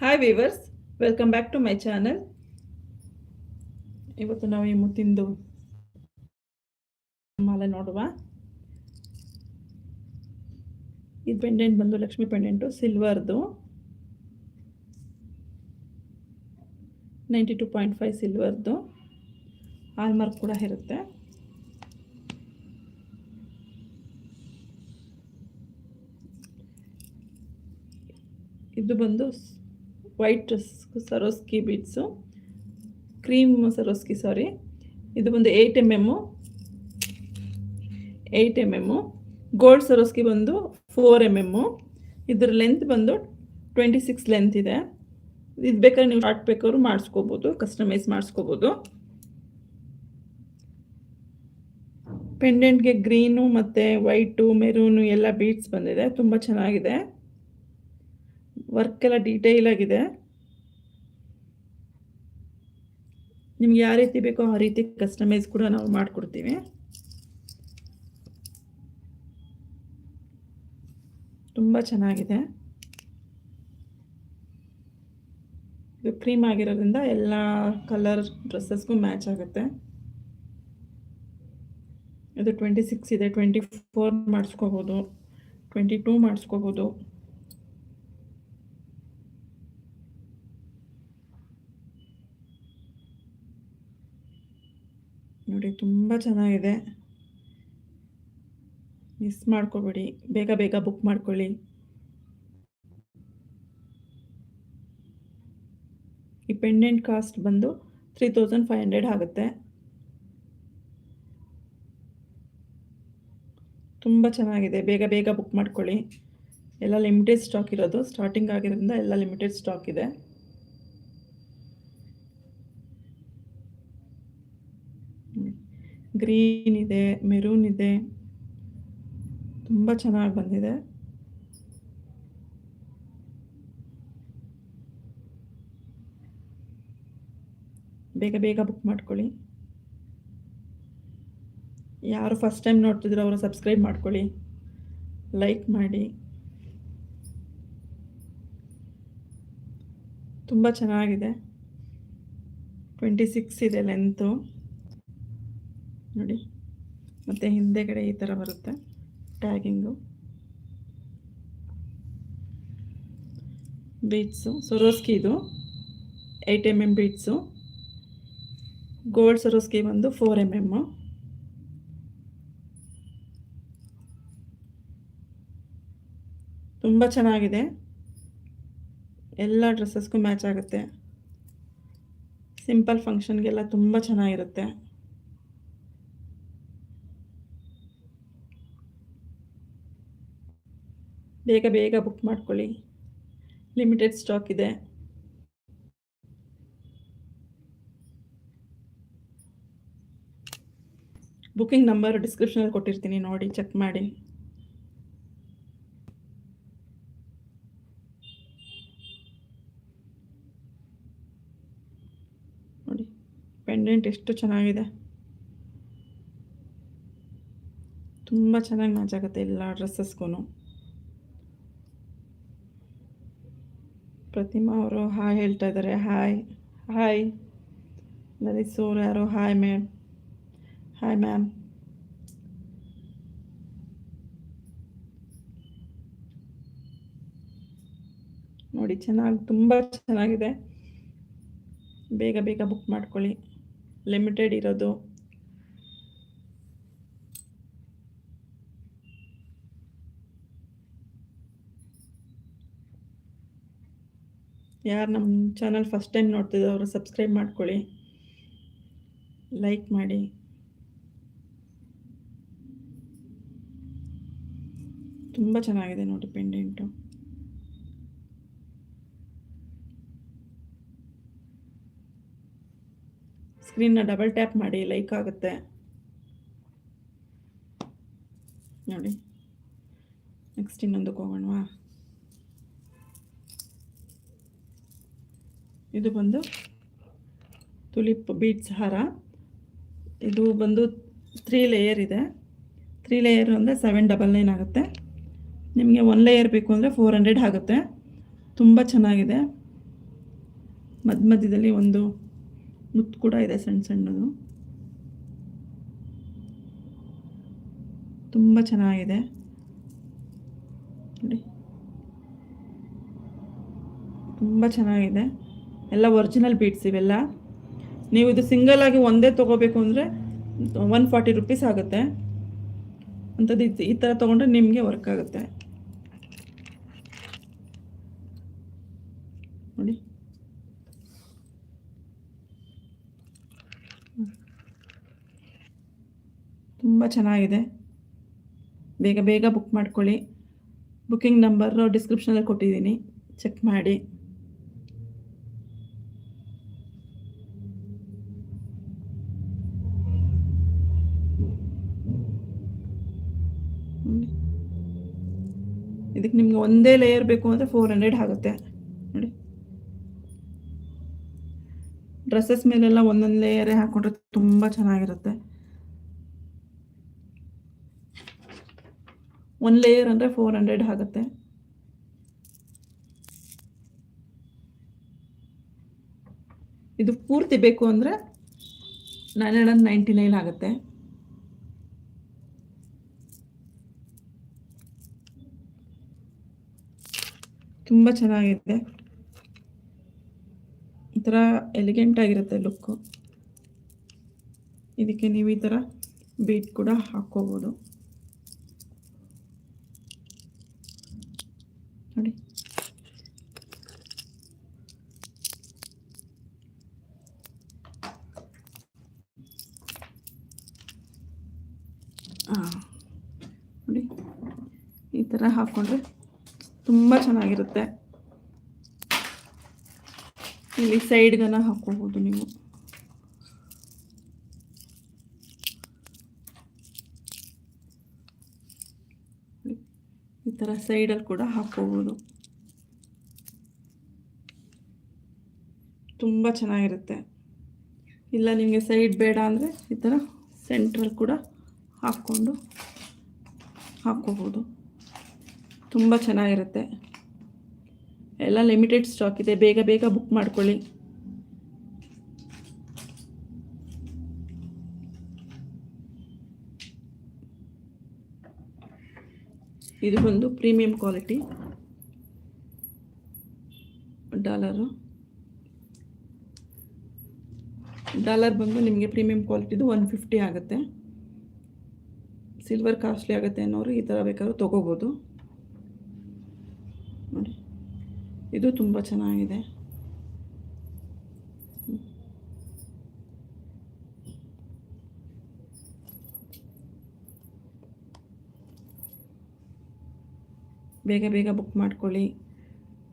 Hi viewers welcome back to my channel ಇವತ್ತು ನಾವು ಈ ಮುತ್ತಿಂದು ಮಾಲೆ ನೋಡುವ. ಇದು ಪೆಂಡೆಂಟ್ ಬಂದು ಲಕ್ಷ್ಮಿ ಪೆಂಡೆಂಟು ಸಿಲ್ವರ್ದು ನೈಂಟಿ ಟು ಪಾಯಿಂಟ್ ಫೈವ್ ಸಿಲ್ವರ್ದು ಹಾಲ್ಮಾರ್ಕ್ ಕೂಡ ಇರುತ್ತೆ. ಇದು ಬಂದು white Swarovski beads, cream Swarovski, sorry. ಇದು ಬಂದು eight M M eight M M gold Swarovski ಬಂದು ಫೋರ್ ಎಂ ಎಮ್ಮು ಇದ್ರ ಲೆಂತ್ ಬಂದು ಟ್ವೆಂಟಿ ಸಿಕ್ಸ್ ಲೆಂತ್ ಇದೆ. ಇದು ಬೇಕಾದ್ರೆ ನೀವು ಶಾರ್ಟ್ ಬೇಕಾದ್ರೂ ಮಾಡಿಸ್ಕೋಬೋದು ಕಸ್ಟಮೈಸ್ ಮಾಡಿಸ್ಕೋಬೋದು. ಪೆಂಡೆಂಟ್ಗೆ ಗ್ರೀನು ಮತ್ತು ವೈಟು ಮೆರೂನು ಎಲ್ಲ ಬೀಡ್ಸ್ ಬಂದಿದೆ. ತುಂಬ ಚೆನ್ನಾಗಿದೆ. ವರ್ಕ್ ಎಲ್ಲ ಡೀಟೇಲ್ ಆಗಿದೆ. ನಿಮ್ಗೆ ಯಾವ ರೀತಿ ಬೇಕೋ ಆ ರೀತಿ ಕಸ್ಟಮೈಸ್ ಕೂಡ ನಾವು ಮಾಡಿಕೊಡ್ತೀವಿ. ತುಂಬ ಚೆನ್ನಾಗಿದೆ. ಇದು ಕ್ರೀಮ್ ಆಗಿರೋದ್ರಿಂದ ಎಲ್ಲ ಕಲರ್ ಡ್ರೆಸ್ಸಸ್ಗೂ ಮ್ಯಾಚ್ ಆಗುತ್ತೆ. ಇದು ಟ್ವೆಂಟಿ ಸಿಕ್ಸ್ ಇದೆ ಟ್ವೆಂಟಿ ಫೋರ್ ಮಾಡಿಸ್ಕೋಬೋದು ಟ್ವೆಂಟಿ ಟೂ ಮಾಡಿಸ್ಕೋಬೋದು ನೋಡಿ ತುಂಬ ಚೆನ್ನಾಗಿದೆ. ಮಿಸ್ ಮಾಡ್ಕೋಬೇಡಿ. ಬೇಗ ಬೇಗ ಬುಕ್ ಮಾಡ್ಕೊಳ್ಳಿ. ಈ ಪೆಂಡೆಂಟ್ ಕಾಸ್ಟ್ ಬಂದು ತ್ರೀ ತೌಸಂಡ್ ಫೈವ್ ಹಂಡ್ರೆಡ್ ಆಗುತ್ತೆ. ತುಂಬ ಚೆನ್ನಾಗಿದೆ. ಬೇಗ ಬೇಗ ಬುಕ್ ಮಾಡ್ಕೊಳ್ಳಿ. ಎಲ್ಲ ಲಿಮಿಟೆಡ್ ಸ್ಟಾಕ್ ಇರೋದು. ಸ್ಟಾರ್ಟಿಂಗ್ ಆಗಿರೋದ್ರಿಂದ ಎಲ್ಲ ಲಿಮಿಟೆಡ್ ಸ್ಟಾಕ್ ಇದೆ. ಗ್ರೀನ್ ಇದೆ ಮೆರೂನ್ ಇದೆ. ತುಂಬ ಚೆನ್ನಾಗಿ ಬಂದಿದೆ. ಬೇಗ ಬೇಗ ಬುಕ್ ಮಾಡ್ಕೊಳ್ಳಿ. ಯಾರು ಫಸ್ಟ್ ಟೈಮ್ ನೋಡ್ತಿದ್ರು ಅವರು ಸಬ್ಸ್ಕ್ರೈಬ್ ಮಾಡ್ಕೊಳ್ಳಿ. ಲೈಕ್ ಮಾಡಿ. ತುಂಬ ಚೆನ್ನಾಗಿದೆ. ಟ್ವೆಂಟಿ ಸಿಕ್ಸ್ ಇದೆ ಲೆಂತು ನೋಡಿ. ಮತ್ತು ಹಿಂದೆಗಡೆ ಈ ಥರ ಬರುತ್ತೆ. ಟ್ಯಾಗಿಂಗು. ಬೀಟ್ಸು. ಸೊರೋಸ್ಕಿ ಇದು. Eight m m beads. Gold Swarovski ಬಂದು ಫೋರ್ ಎಂ ಎಮ್ಮು ತುಂಬ ಚೆನ್ನಾಗಿದೆ. ಎಲ್ಲ ಡ್ರೆಸ್ಸಸ್ಗೂ ಮ್ಯಾಚ್ ಆಗುತ್ತೆ. ಸಿಂಪಲ್ ಫಂಕ್ಷನ್ಗೆಲ್ಲ ತುಂಬ ಚೆನ್ನಾಗಿರುತ್ತೆ. ಬೇಗ ಬೇಗ ಬುಕ್ ಮಾಡ್ಕೊಳ್ಳಿ. ಲಿಮಿಟೆಡ್ ಸ್ಟಾಕ್ ಇದೆ. ಬುಕ್ಕಿಂಗ್ ನಂಬರ್ ಡಿಸ್ಕ್ರಿಪ್ಷನಲ್ಲಿ ಕೊಟ್ಟಿರ್ತೀನಿ ನೋಡಿ ಚೆಕ್ ಮಾಡಿ. ನೋಡಿ ಪೆಂಡೆಂಟ್ ಎಷ್ಟು ಚೆನ್ನಾಗಿದೆ. ತುಂಬ ಚೆನ್ನಾಗಿ ಮ್ಯಾಚ್ ಆಗುತ್ತೆ ಎಲ್ಲ ಡ್ರೆಸ್ಸಸ್ಗೂ ಪ್ರತಿಮಾ ಅವರು ಹಾಯ್ ಹೇಳ್ತಾ ಇದ್ದಾರೆ. Hi hi. ಲಲಿಸೋರು ಯಾರು? Hi, ma'am. Hi, ma'am. ನೋಡಿ, ಚೆನ್ನಾಗಿ, ತುಂಬ ಚೆನ್ನಾಗಿದೆ. ಬೇಗ ಬೇಗ ಬುಕ್ ಮಾಡ್ಕೊಳ್ಳಿ. ಲಿಮಿಟೆಡ್ ಇರೋದು. ಯಾರು ನಮ್ಮ ಚಾನಲ್ ಫಸ್ಟ್ ಟೈಮ್ ನೋಡ್ತಿದ್ದವರು ಸಬ್ಸ್ಕ್ರೈಬ್ ಮಾಡ್ಕೊಳ್ಳಿ. ಲೈಕ್ ಮಾಡಿ. ತುಂಬ ಚೆನ್ನಾಗಿದೆ ನೋಡಿ ಪೆಂಡೆಂಟು ಸ್ಕ್ರೀನ್ನ ಡಬಲ್ ಟ್ಯಾಪ್ ಮಾಡಿ ಲೈಕ್ ಆಗುತ್ತೆ. ನೋಡಿ. ನೆಕ್ಸ್ಟ್ ಇನ್ನೊಂದಕ್ಕೆ ಹೋಗೋಣವಾ ಇದು ಬಂದು ತುಲಿಪ್ ಬೀಟ್ಸ್ ಹಾರ. ಇದು ಬಂದು ತ್ರೀ ಲೇಯರ್ ಇದೆ. ತ್ರೀ ಲೇಯರ್ ಅಂದರೆ ಸೆವೆನ್ ಡಬಲ್ ನೈನ್ ಆಗುತ್ತೆ. ನಿಮಗೆ ಒನ್ ಲೇಯರ್ ಬೇಕು ಅಂದರೆ ಫೋರ್ ಹಂಡ್ರೆಡ್ ಆಗುತ್ತೆ. ತುಂಬ ಚೆನ್ನಾಗಿದೆ. ಮಧ್ಯ ಮಧ್ಯದಲ್ಲಿ ಒಂದು ಮುತ್ತು ಕೂಡ ಇದೆ ಸಣ್ಣ ಸಣ್ಣದು. ತುಂಬ ಚೆನ್ನಾಗಿದೆ. ನೋಡಿ. ತುಂಬ ಚೆನ್ನಾಗಿದೆ. ಎಲ್ಲ ಒರಿಜಿನಲ್ ಬೀಟ್ಸ್ ಇವೆಲ್ಲ. ನೀವು ಇದು ಸಿಂಗಲ್ ಆಗಿ ಒಂದೇ ತೊಗೋಬೇಕು ಅಂದರೆ ಒನ್ ಫಾರ್ಟಿ ರುಪೀಸ್ ಆಗುತ್ತೆ. ಅಂಥದ್ದು ಈ ಥರ ತೊಗೊಂಡ್ರೆ ನಿಮಗೆ ವರ್ಕ್ ಆಗುತ್ತೆ. ನೋಡಿ. ತುಂಬ ಚೆನ್ನಾಗಿದೆ. ಬೇಗ ಬೇಗ ಬುಕ್ ಮಾಡ್ಕೊಳ್ಳಿ. ಬುಕ್ಕಿಂಗ್ ನಂಬರು ಡಿಸ್ಕ್ರಿಪ್ಷನಲ್ಲಿ ಕೊಟ್ಟಿದ್ದೀನಿ. ಚೆಕ್ ಮಾಡಿ. ಒಂದೇ ಲೇಯರ್ ಬೇಕು ಅಂದರೆ ಫೋರ್ ಹಂಡ್ರೆಡ್ ಆಗುತ್ತೆ. ನೋಡಿ. ಡ್ರೆಸ್ಸಸ್ ಮೇಲೆಲ್ಲ ಒಂದೊಂದು ಲೇಯರೇ ಹಾಕೊಂಡ್ರೆ ತುಂಬ ಚೆನ್ನಾಗಿರುತ್ತೆ. ಒಂದು ಲೇಯರ್ ಅಂದರೆ ಫೋರ್ ಹಂಡ್ರೆಡ್ ಆಗುತ್ತೆ. ಇದು ಪೂರ್ತಿ ಬೇಕು ಅಂದರೆ ನೈನ್ ಹಂಡ್ರೆಡ್ ನೈಂಟಿ ನೈನ್ ಆಗುತ್ತೆ. ತುಂಬ ಚೆನ್ನಾಗಿದೆ. ಈ ಥರ ಎಲಿಗೆಂಟ್ ಆಗಿರುತ್ತೆ ಲುಕ್ಕು ಇದಕ್ಕೆ ನೀವು ಈ ಥರ ಬೀಟ್ ಕೂಡ ಹಾಕ್ಕೋಬೋದು. ನೋಡಿ. ಹಾಂ ನೋಡಿ. ಈ ಥರ ಹಾಕ್ಕೊಂಡ್ರೆ ತುಂಬ ಚೆನ್ನಾಗಿರುತ್ತೆ. ಇಲ್ಲಿ ಸೈಡ್ಗನ ಹಾಕ್ಕೋಬೋದು ನೀವು. ಈ ಥರ ಸೈಡಲ್ಲಿ ಕೂಡ ಹಾಕ್ಕೋಬೋದು ತುಂಬ ಚೆನ್ನಾಗಿರುತ್ತೆ. ಇಲ್ಲ ನಿಮಗೆ ಸೈಡ್ ಬೇಡ ಅಂದರೆ ಈ ಥರ ಸೆಂಟ್ರಲ್ಲಿ ಕೂಡ ಹಾಕ್ಕೊಂಡು ಹಾಕ್ಕೋಬೋದು ತುಂಬ ಚೆನ್ನಾಗಿರುತ್ತೆ. ಎಲ್ಲ ಲಿಮಿಟೆಡ್ ಸ್ಟಾಕ್ ಇದೆ. ಬೇಗ ಬೇಗ ಬುಕ್ ಮಾಡ್ಕೊಳ್ಳಿ. ಇದು ಬಂದು ಪ್ರೀಮಿಯಂ ಕ್ವಾಲಿಟಿ ಡಾಲರು. ಡಾಲರ್ ಬಂದು ನಿಮಗೆ ಪ್ರೀಮಿಯಂ ಕ್ವಾಲಿಟಿದು ಒನ್ ಫಿಫ್ಟಿ ಆಗುತ್ತೆ. ಸಿಲ್ವರ್ ಕಾಸ್ಟ್ಲಿ ಆಗುತ್ತೆ ಅನ್ನೋರು ಈ ಥರ ಬೇಕಾದ್ರೂ ತೊಗೋಬೋದು. ನೋಡಿ. ಇದು ತುಂಬ ಚೆನ್ನಾಗಿದೆ. ಬೇಗ ಬೇಗ ಬುಕ್ ಮಾಡ್ಕೊಳ್ಳಿ.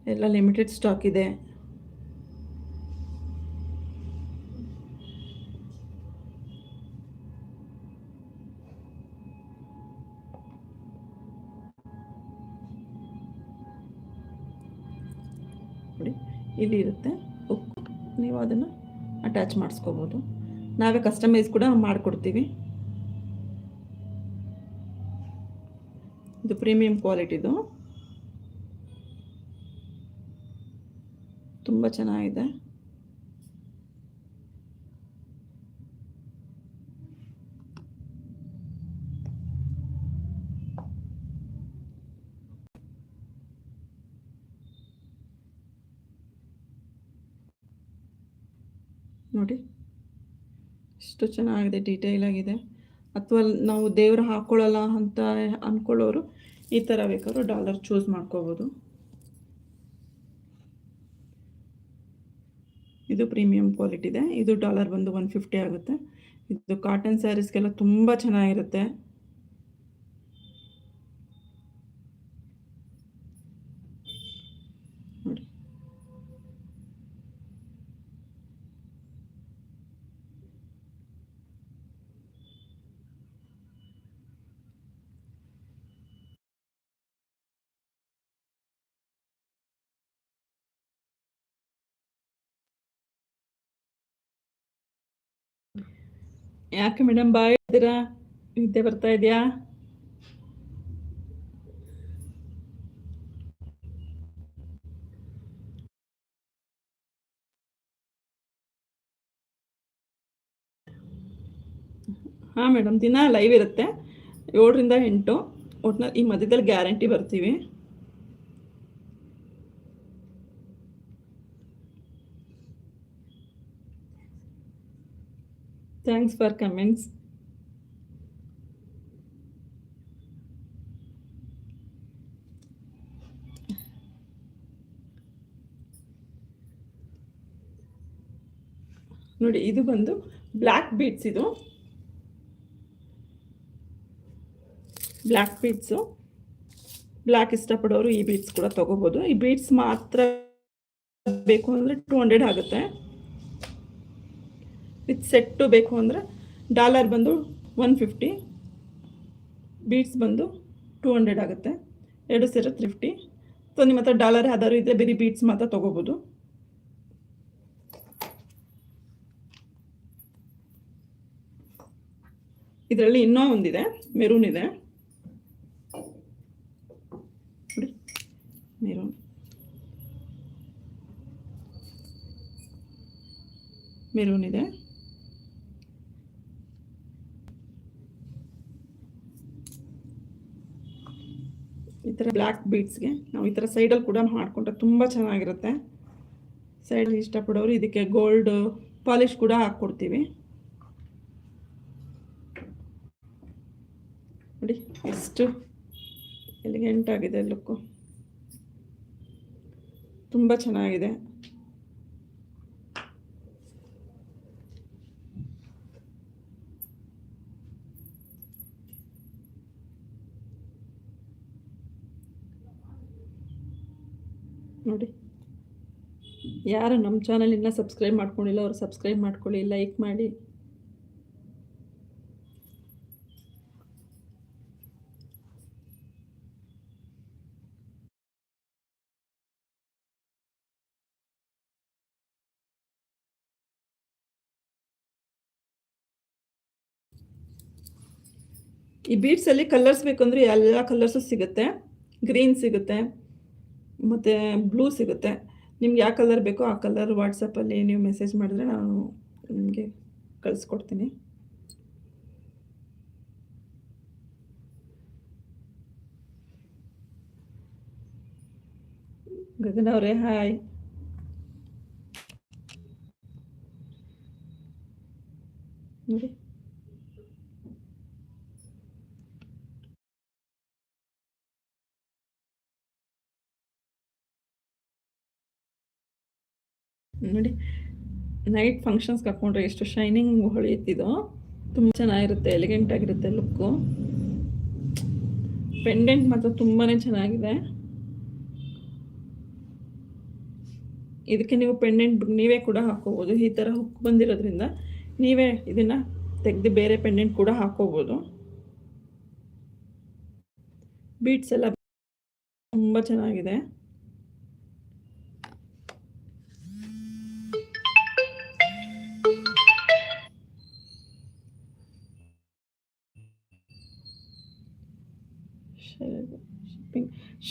ಎಲ್ಲ ಲಿಮಿಟೆಡ್ ಸ್ಟಾಕ್ ಇದೆ. ಇಲ್ಲಿ ಇರುತ್ತೆ. ಉಕ್ಕು. ನೀವು ಅದನ್ನು ಅಟ್ಯಾಚ್ ಮಾಡಿಸ್ಕೋಬೋದು. ನಾವೇ ಕಸ್ಟಮೈಸ್ ಕೂಡ ಮಾಡಿಕೊಡ್ತೀವಿ. ಇದು ಪ್ರೀಮಿಯಂ ಕ್ವಾಲಿಟಿದು ತುಂಬ ಚೆನ್ನಾಗಿದೆ ನೋಡಿ ಎಷ್ಟು ಚೆನ್ನಾಗಿದೆ ಡೀಟೇಲ್ ಆಗಿದೆ. ಅಥವಾ ನಾವು ದೇವ್ರು ಹಾಕ್ಕೊಳ್ಳಲ್ಲ ಅಂತ ಅಂದ್ಕೊಳ್ಳೋರು ಈ ಥರ ಬೇಕಾದ್ರೂ ಡಾಲರ್ ಚೂಸ್ ಮಾಡ್ಕೋಬೋದು. ಇದು ಪ್ರೀಮಿಯಂ ಕ್ವಾಲಿಟಿ ಇದೆ. ಇದು ಡಾಲರ್ ಬಂದು ಒನ್ ಫಿಫ್ಟಿ ಆಗುತ್ತೆ. ಇದು ಕಾಟನ್ ಸ್ಯಾರೀಸ್ಗೆಲ್ಲ ತುಂಬ ಚೆನ್ನಾಗಿರುತ್ತೆ ನೋಡಿ ಯಾಕೆ ಮೇಡಮ್ ಬಾಯ್ ಇದ್ದೀರಾ? ನಿದ್ದೆ ಬರ್ತಾ ಇದೆಯಾ? ಹಾಂ ಮೇಡಮ್ ದಿನ ಲೈವ್ ಇರುತ್ತೆ. ಏಳರಿಂದ ಎಂಟು. ಒಟ್ನಲ್ಲಿ ಈ ಮಧ್ಯದಲ್ಲಿ ಗ್ಯಾರಂಟಿ ಬರ್ತೀವಿ. Thanks for comments. ನೋಡಿ, ಇದು ಬಂದು ಬ್ಲ್ಯಾಕ್ ಬೀಟ್ಸ್ ಇದು. ಬ್ಲ್ಯಾಕ್ ಬೀಟ್ಸು ಬ್ಲ್ಯಾಕ್ ಇಷ್ಟಪಡೋರು ಈ ಬೀಟ್ಸ್ ಕೂಡ ತೊಗೋಬೋದು. ಈ ಬೀಟ್ಸ್ ಮಾತ್ರ ಬೇಕು ಅಂದರೆ ಟೂ ಹಂಡ್ರೆಡ್ ಆಗುತ್ತೆ. ವಿತ್ ಸೆಟ್ಟು ಬೇಕು ಅಂದರೆ ಡಾಲರ್ ಬಂದು ಒನ್ ಫಿಫ್ಟಿ, ಬೀಟ್ಸ್ ಬಂದು ಟೂ ಹಂಡ್ರೆಡ್ ಆಗುತ್ತೆ. ಎರಡು ಸೇರೋ ತ್ರೀ ಫಿಫ್ಟಿ. ಸೊ ನಿಮ್ಮ ಹತ್ರ ಡಾಲರ್ ಯಾವ್ದಾದ್ರು ಇದ್ದರೆ ಬರೀ ಬೀಟ್ಸ್ ಮಾತ್ರ ತೊಗೋಬೋದು. ಇದರಲ್ಲಿ ಇನ್ನೂ ಒಂದಿದೆ, ಮೆರೂನ್ ಇದೆ. ಮೆರೂನ್. ಮೆರೂನ್ ಇದೆ. ಈ ಥರ ಬ್ಲ್ಯಾಕ್ ಬೀಡ್ಸ್ಗೆ ನಾವು ಈ ಥರ ಸೈಡಲ್ಲಿ ಕೂಡ ಮಾಡಿಕೊಂಡ್ರೆ ತುಂಬ ಚೆನ್ನಾಗಿರುತ್ತೆ. ಸೈಡಲ್ಲಿ ಇಷ್ಟಪಡೋರು ಇದಕ್ಕೆ ಗೋಲ್ಡ್ ಪಾಲಿಶ್ ಕೂಡ ಹಾಕ್ಕೊಡ್ತೀವಿ. ನೋಡಿ, ಎಷ್ಟು ಎಲಿಗೆಂಟ್ ಆಗಿದೆ ಲುಕ್ಕು ತುಂಬ ಚೆನ್ನಾಗಿದೆ. ನೋಡಿ. ಯಾರು ನಮ್ಮ ಚಾನಲ್ ಇನ್ನೂ ಸಬ್ಸ್ಕ್ರೈಬ್ ಮಾಡ್ಕೊಂಡಿಲ್ಲ, ಅವ್ರು ಸಬ್ಸ್ಕ್ರೈಬ್ ಮಾಡ್ಕೊಳ್ಳಿ ಲೈಕ್ ಮಾಡಿ. ಈ ಬೀಡ್ಸಲ್ಲಿ ಕಲರ್ಸ್ ಬೇಕಂದ್ರೆ ಎಲ್ಲ ಕಲರ್ಸು ಸಿಗುತ್ತೆ. ಗ್ರೀನ್ ಸಿಗುತ್ತೆ. ಮತ್ತು ಬ್ಲೂ ಸಿಗುತ್ತೆ. ನಿಮ್ಗೆ ಯಾವ ಕಲರ್ ಬೇಕೋ ಆ ಕಲರ್ ವಾಟ್ಸಪ್ಪಲ್ಲಿ ನೀವು ಮೆಸೇಜ್ ಮಾಡಿದ್ರೆ ನಾನು ನಿಮಗೆ ಕಳಿಸ್ಕೊಡ್ತೀನಿ. ಗದನ ಅವರೇ ಹಾಯ್ ನೋಡಿ ನೋಡಿ. ನೈಟ್ ಫಂಕ್ಷನ್ಸ್ಗೆ ಹಾಕ್ಕೊಂಡ್ರೆ ಎಷ್ಟು ಶೈನಿಂಗ್ ಹೊಳೆಯುತ್ತಿದೋ ತುಂಬ ಚೆನ್ನಾಗಿರುತ್ತೆ ಎಲಿಗೆಂಟ್ ಆಗಿರುತ್ತೆ ಲುಕ್ಕು ಪೆಂಡೆಂಟ್ ಮಾತ್ರ ತುಂಬಾ ಚೆನ್ನಾಗಿದೆ. ಇದಕ್ಕೆ ನೀವು ಪೆಂಡೆಂಟ್ ನೀವೇ ಕೂಡ ಹಾಕೋಬೋದು. ಈ ಥರ ಹುಕ್ ಬಂದಿರೋದ್ರಿಂದ ನೀವೇ ಇದನ್ನು ತೆಗೆದು ಬೇರೆ ಪೆಂಡೆಂಟ್ ಕೂಡ ಹಾಕೋಬೋದು. ಬೀಟ್ಸ್ ಎಲ್ಲ ತುಂಬ ಚೆನ್ನಾಗಿದೆ.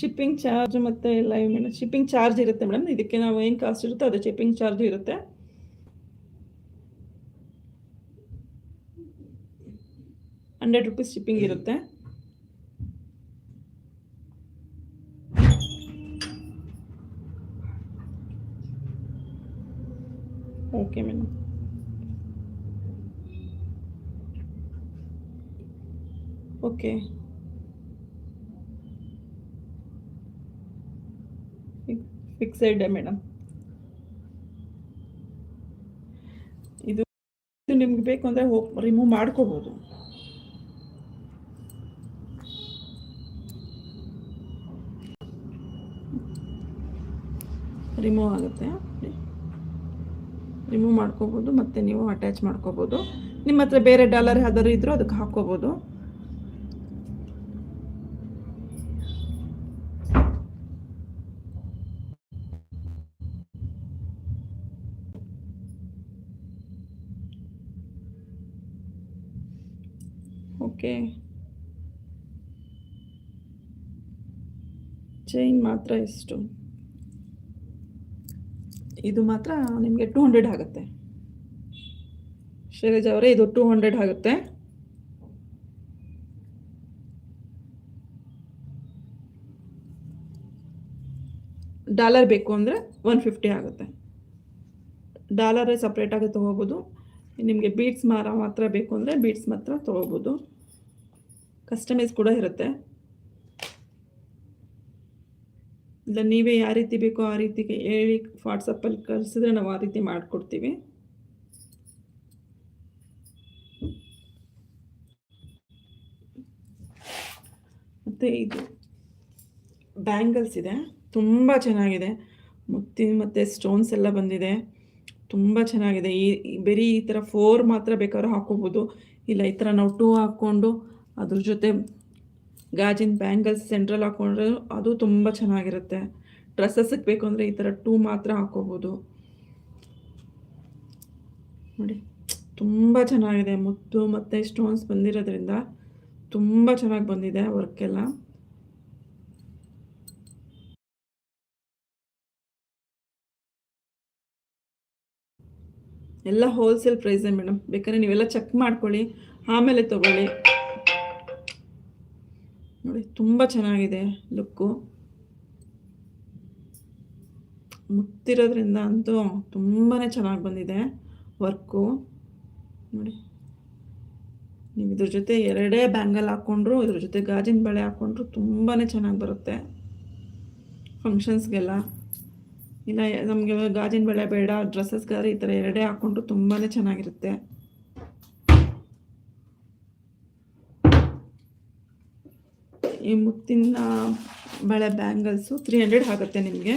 ಶಿಪ್ಪಿಂಗ್ ಚಾರ್ಜ್ ಮತ್ತು ಎಲ್ಲ ಮೇಡಮ್ ಶಿಪ್ಪಿಂಗ್ ಚಾರ್ಜ್ ಇರುತ್ತೆ ಮೇಡಮ್ ಇದಕ್ಕೆ ನಾವು ಏನು ಕಾಸ್ಟ್ ಇರುತ್ತೋ ಅದು ಶಿಪ್ಪಿಂಗ್ ಚಾರ್ಜ್ ಇರುತ್ತೆ. ಹಂಡ್ರೆಡ್ ರುಪೀಸ್ ಶಿಪ್ಪಿಂಗ್ ಇರುತ್ತೆ. Okay madam okay fixed madam. ಇದು ನಿಮ್ಗೆ ಬೇಕು ಅಂದರೆ ರಿಮೂವ್ ಮಾಡ್ಕೋಬೋದು. ರಿಮೂವ್ ಆಗುತ್ತೆ. ರಿಮೂವ್ ಮಾಡ್ಕೋಬೋದು, ಮತ್ತು ನೀವು ಅಟ್ಯಾಚ್ ಮಾಡ್ಕೋಬೋದು. ನಿಮ್ಮ ಹತ್ರ ಬೇರೆ ಡಾಲರ್ ಯಾವ್ದಾದ್ರು ಇದ್ದರೂ ಅದಕ್ಕೆ ಹಾಕ್ಕೋಬೋದು. ಓಕೆ. ಚೈನ್ ಮಾತ್ರ ಇಷ್ಟು ಇದು ಮಾತ್ರ ನಿಮಗೆ ಟೂ ಹಂಡ್ರೆಡ್ ಆಗುತ್ತೆ. ಶೈಲಜ್ ಅವರೇ, ಇದು ಟೂ ಹಂಡ್ರೆಡ್ ಆಗುತ್ತೆ. ಡಾಲರ್ ಬೇಕು ಅಂದರೆ ಒನ್ ಫಿಫ್ಟಿ ಆಗುತ್ತೆ. ಡಾಲರೇ ಸಪ್ರೇಟಾಗಿ ತೊಗೋಬೋದು. ನಿಮಗೆ ಬೀಟ್ಸ್ ಮಾರ ಮಾತ್ರ ಬೇಕು ಅಂದರೆ ಬೀಟ್ಸ್ ಮಾತ್ರ ತೊಗೋಬೋದು. ಕಸ್ಟಮೈಸ್ ಕೂಡ ಇರುತ್ತೆ. ಇಲ್ಲ, ನೀವೇ ಯಾವ ರೀತಿ ಬೇಕೋ ಆ ರೀತಿಗೆ ಹೇಳಿ ವಾಟ್ಸಪ್ಪಲ್ಲಿ ಕಳಿಸಿದ್ರೆ ನಾವು ಆ ರೀತಿ ಮಾಡಿಕೊಡ್ತೀವಿ. ಮತ್ತು ಇದು ಬ್ಯಾಂಗಲ್ಸ್ ಇದೆ. ತುಂಬ ಚೆನ್ನಾಗಿದೆ. ಮುತ್ತಿ ಮತ್ತು ಸ್ಟೋನ್ಸ್ ಎಲ್ಲ ಬಂದಿದೆ. ತುಂಬ ಚೆನ್ನಾಗಿದೆ. ಈ ಈ, ಬರೀ ಈ ಥರ ಫೋರ್ ಮಾತ್ರ ಬೇಕಾದ್ರೂ ಹಾಕೋಬೋದು. ಇಲ್ಲ, ಈ ಥರ ನಾವು ಟೂ ಹಾಕ್ಕೊಂಡು ಅದ್ರ ಜೊತೆ ಗಾಜಿನ ಬ್ಯಾಂಗಲ್ಸ್ ಸೆಂಟ್ರಲ್ ಹಾಕ್ಕೊಂಡ್ರೆ ಅದು ತುಂಬ ಚೆನ್ನಾಗಿರುತ್ತೆ. ಡ್ರೆಸ್ಸಸ್ಗೆ ಬೇಕು ಅಂದರೆ ಈ ಥರ ಟೂ ಮಾತ್ರ ಹಾಕೋಬೋದು. ನೋಡಿ, ತುಂಬ ಚೆನ್ನಾಗಿದೆ ಮುತ್ತು ಮತ್ತು ಸ್ಟೋನ್ಸ್ ಬಂದಿರೋದ್ರಿಂದ ತುಂಬ ಚೆನ್ನಾಗಿ ಬಂದಿದೆ ವರ್ಕೆಲ್ಲ ಎಲ್ಲ. ಹೋಲ್ಸೇಲ್ ಪ್ರೈಸೇ ಮೇಡಮ್ ಬೇಕಾದ್ರೆ ನೀವೆಲ್ಲ ಚೆಕ್ ಮಾಡ್ಕೊಳ್ಳಿ, ಆಮೇಲೆ ತಗೊಳ್ಳಿ. ನೋಡಿ ತುಂಬ ಚೆನ್ನಾಗಿದೆ ಲುಕ್ಕು. ಮುತ್ತಿರೋದ್ರಿಂದ ಅಂತೂ ತುಂಬಾ ಚೆನ್ನಾಗಿ ಬಂದಿದೆ ವರ್ಕು. ನೋಡಿ. ನೀವು ಇದ್ರ ಜೊತೆ ಎರಡೇ ಬ್ಯಾಂಗಲ್ ಹಾಕ್ಕೊಂಡ್ರು ಇದ್ರ ಜೊತೆ ಗಾಜಿನ ಬಳೆ ಹಾಕ್ಕೊಂಡ್ರು ತುಂಬಾ ಚೆನ್ನಾಗಿ ಬರುತ್ತೆ. ಫಂಕ್ಷನ್ಸ್ಗೆಲ್ಲ ಇಲ್ಲ, ನಮಗೆ ಗಾಜಿನ ಬಳೆ ಬೇಡ ಡ್ರೆಸ್ಸಸ್ಗಾದ್ರೆ ಈ ಥರ ಎರಡೇ ಹಾಕ್ಕೊಂಡ್ರು ತುಂಬಾ ಚೆನ್ನಾಗಿರುತ್ತೆ. ಈ ಮುತ್ತಿನ ಬಳೆ ಬ್ಯಾಂಗಲ್ಸು ತ್ರೀ ಹಂಡ್ರೆಡ್ ಆಗುತ್ತೆ ನಿಮಗೆ.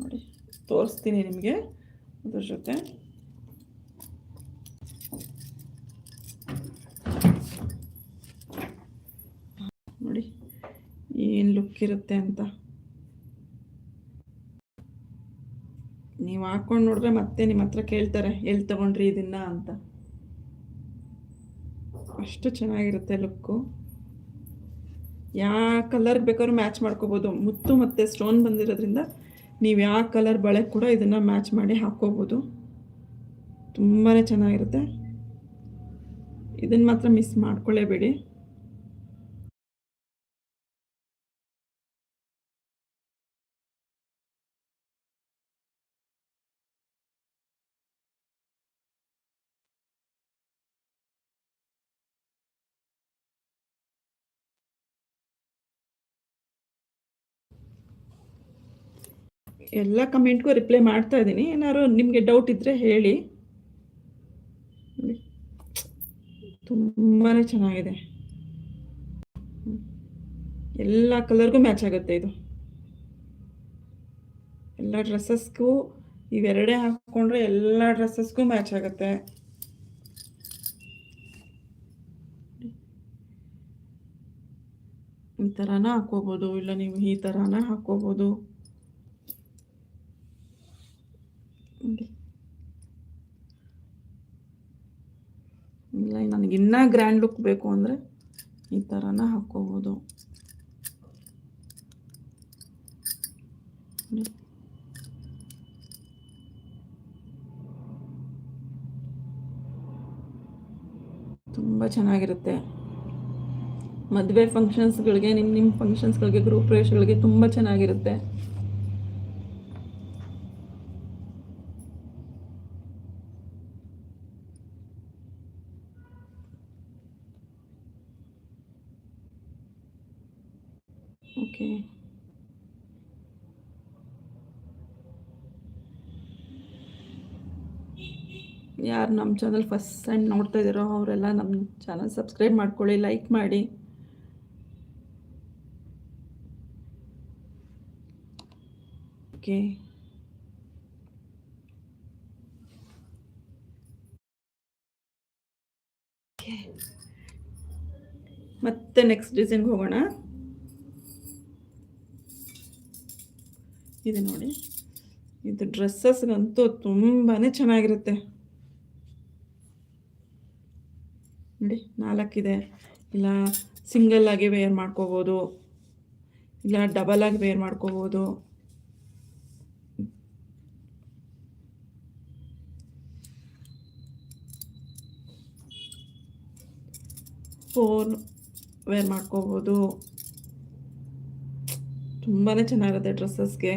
ನೋಡಿ, ತೋರಿಸ್ತೀನಿ ನಿಮಗೆ ಅದ್ರ ಜೊತೆ. ನೋಡಿ, ಏನು ಲುಕ್ ಇರುತ್ತೆ ಅಂತ. ನೀವು ಹಾಕ್ಕೊಂಡು ನೋಡಿದ್ರೆ ಮತ್ತೆ ನಿಮ್ಮ ಹತ್ರ ಕೇಳ್ತಾರೆ ಎಲ್ಲಿ ತಗೊಂಡ್ರಿ ಇದನ್ನ? ಅಂತ. ಅಷ್ಟು ಚೆನ್ನಾಗಿರುತ್ತೆ ಲುಕ್ಕು ಯಾವ ಕಲರ್ ಬೇಕಾದ್ರೂ ಮ್ಯಾಚ್ ಮಾಡ್ಕೋಬೋದು. ಮುತ್ತು ಮತ್ತು ಸ್ಟೋನ್ ಬಂದಿರೋದ್ರಿಂದ ನೀವು ಯಾವ ಕಲರ್ ಬಳೆ ಕೂಡ ಇದನ್ನು ಮ್ಯಾಚ್ ಮಾಡಿ ಹಾಕ್ಕೋಬೋದು. ತುಂಬಾ ಚೆನ್ನಾಗಿರುತ್ತೆ. ಇದನ್ನು ಮಾತ್ರ ಮಿಸ್ ಮಾಡ್ಕೊಳ್ಳೇಬೇಡಿ ಎಲ್ಲ ಕಮೆಂಟ್ಗೂ ರಿಪ್ಲೈ ಮಾಡ್ತಾ ಇದ್ದೀನಿ. ಏನಾದ್ರು ನಿಮಗೆ ಡೌಟ್ ಇದ್ದರೆ ಹೇಳಿ. ತುಂಬಾ ಚೆನ್ನಾಗಿದೆ. ಎಲ್ಲ ಕಲರ್ಗೂ ಮ್ಯಾಚ್ ಆಗುತ್ತೆ ಇದು. ಎಲ್ಲ ಡ್ರೆಸ್ಸಸ್ಗೂ ಇವೆರಡೇ ಹಾಕ್ಕೊಂಡ್ರೆ ಎಲ್ಲ ಡ್ರೆಸ್ಸಸ್ಗೂ ಮ್ಯಾಚ್ ಆಗುತ್ತೆ. ಈ ಥರನ ಹಾಕ್ಕೋಬೋದು. ಇಲ್ಲ ನೀವು ಈ ಥರನ ಹಾಕ್ಕೋಬೋದು ನೋಡಿ ಇಲ್ಲ ನನಗೆ ಇನ್ನೂ ಗ್ರ್ಯಾಂಡ್ ಲುಕ್ ಬೇಕು ಅಂದರೆ ಈ ಥರನ ಹಾಕ್ಕೋಬೋದು. ತುಂಬ ಚೆನ್ನಾಗಿರುತ್ತೆ. ಮದುವೆ ಫಂಕ್ಷನ್ಸ್ಗಳಿಗೆ ನಿಮ್ಮ ನಿಮ್ಮ ಫಂಕ್ಷನ್ಸ್ಗಳಿಗೆ ಗ್ರೂಪ್ ರೇಷ್ಗಳಿಗೆ ತುಂಬ ಚೆನ್ನಾಗಿರುತ್ತೆ. ನಮ್ಮ ಚಾನಲ್ ಫಸ್ಟ್ ಟೈಮ್ ನೋಡ್ತಾ ಇದ್ದೀರೋ ಅವರೆಲ್ಲ ನಮ್ಮ ಚಾನಲ್ ಸಬ್ಸ್ಕ್ರೈಬ್ ಮಾಡ್ಕೊಳ್ಳಿ ಲೈಕ್ ಮಾಡಿ. ಓಕೆ ಮತ್ತೆ ನೆಕ್ಸ್ಟ್ ಡಿಸೈನ್ಗೆ ಹೋಗೋಣ. ಇದು ನೋಡಿ. ಇದು ಡ್ರೆಸ್ಸಸ್ಗಂತೂ ತುಂಬಾ ಚೆನ್ನಾಗಿರುತ್ತೆ. ನೋಡಿ, ನಾಲ್ಕಿದೆ. ಇಲ್ಲ ಸಿಂಗಲ್ ಆಗಿ ವೇರ್ ಮಾಡ್ಕೋಬೋದು. ಇಲ್ಲ ಡಬಲ್ ಆಗಿ ವೇರ್ ಮಾಡ್ಕೋಬೋದು. ಫೋನ್ ವೇರ್ ಮಾಡ್ಕೋಬೋದು. ತುಂಬಾ ಚೆನ್ನಾಗಿರುತ್ತೆ ಡ್ರೆಸ್ಸಸ್ಗೆ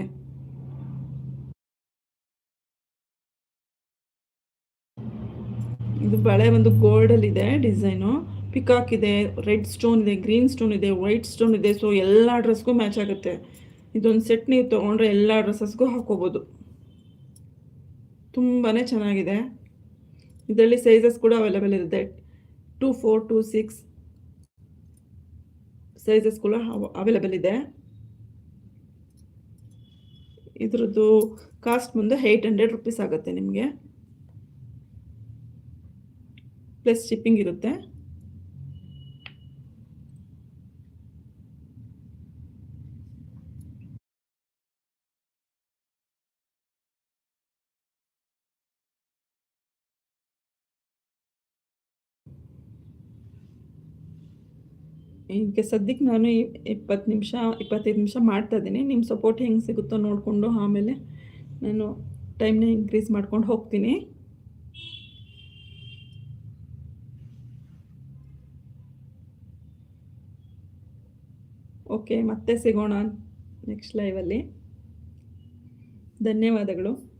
ಇದು ಬಳೆ ಒಂದು ಗೋಲ್ಡಲ್ಲಿ ಇದೆ ಡಿಸೈನು ಪಿಕಾಕ್ ಇದೆ ರೆಡ್ ಸ್ಟೋನ್ ಇದೆ ಗ್ರೀನ್ ಸ್ಟೋನ್ ಇದೆ ವೈಟ್ ಸ್ಟೋನ್ ಇದೆ ಸೊ ಎಲ್ಲ ಡ್ರೆಸ್ಗೂ ಮ್ಯಾಚ್ ಆಗುತ್ತೆ. ಇದೊಂದು ಸೆಟ್ ನೀವು ತೊಗೊಂಡ್ರೆ ಎಲ್ಲ ಡ್ರೆಸ್ಸಸ್ಗೂ ಹಾಕೋಬೋದು ತುಂಬಾ ಚೆನ್ನಾಗಿದೆ. ಇದರಲ್ಲಿ ಸೈಜಸ್ ಕೂಡ ಅವೈಲೇಬಲ್ ಇರುತ್ತೆ. Two four two six sizes ಕೂಡ ಅವೈಲೇಬಲ್ ಇದೆ. ಇದ್ರದ್ದು ಕಾಸ್ಟ್ ಮುಂದೆ ಏಯ್ಟ್ ಹಂಡ್ರೆಡ್ ರುಪೀಸ್ ಆಗುತ್ತೆ ನಿಮಗೆ. ಪ್ಲಸ್ ಶಿಪ್ಪಿಂಗ್ ಇರುತ್ತೆ. ಈಗ ಸದ್ಯಕ್ಕೆ ನಾನು ಇಪ್ಪತ್ತು ನಿಮಿಷ, ಇಪ್ಪತ್ತೈದು ನಿಮಿಷ ಮಾಡ್ತಾ ಇದ್ದೀನಿ. ನಿಮ್ಮ ಸಪೋರ್ಟ್ ಹೆಂಗೆ ಸಿಗುತ್ತೋ ನೋಡಿಕೊಂಡು ಆಮೇಲೆ ನಾನು ಟೈಮ್ನ ಇನ್ಕ್ರೀಸ್ ಮಾಡ್ಕೊಂಡು ಹೋಗ್ತೀನಿ. ಓಕೆ ಮತ್ತೆ ಸಿಗೋಣ ನೆಕ್ಸ್ಟ್ ಲೈವಲ್ಲಿ ಧನ್ಯವಾದಗಳು.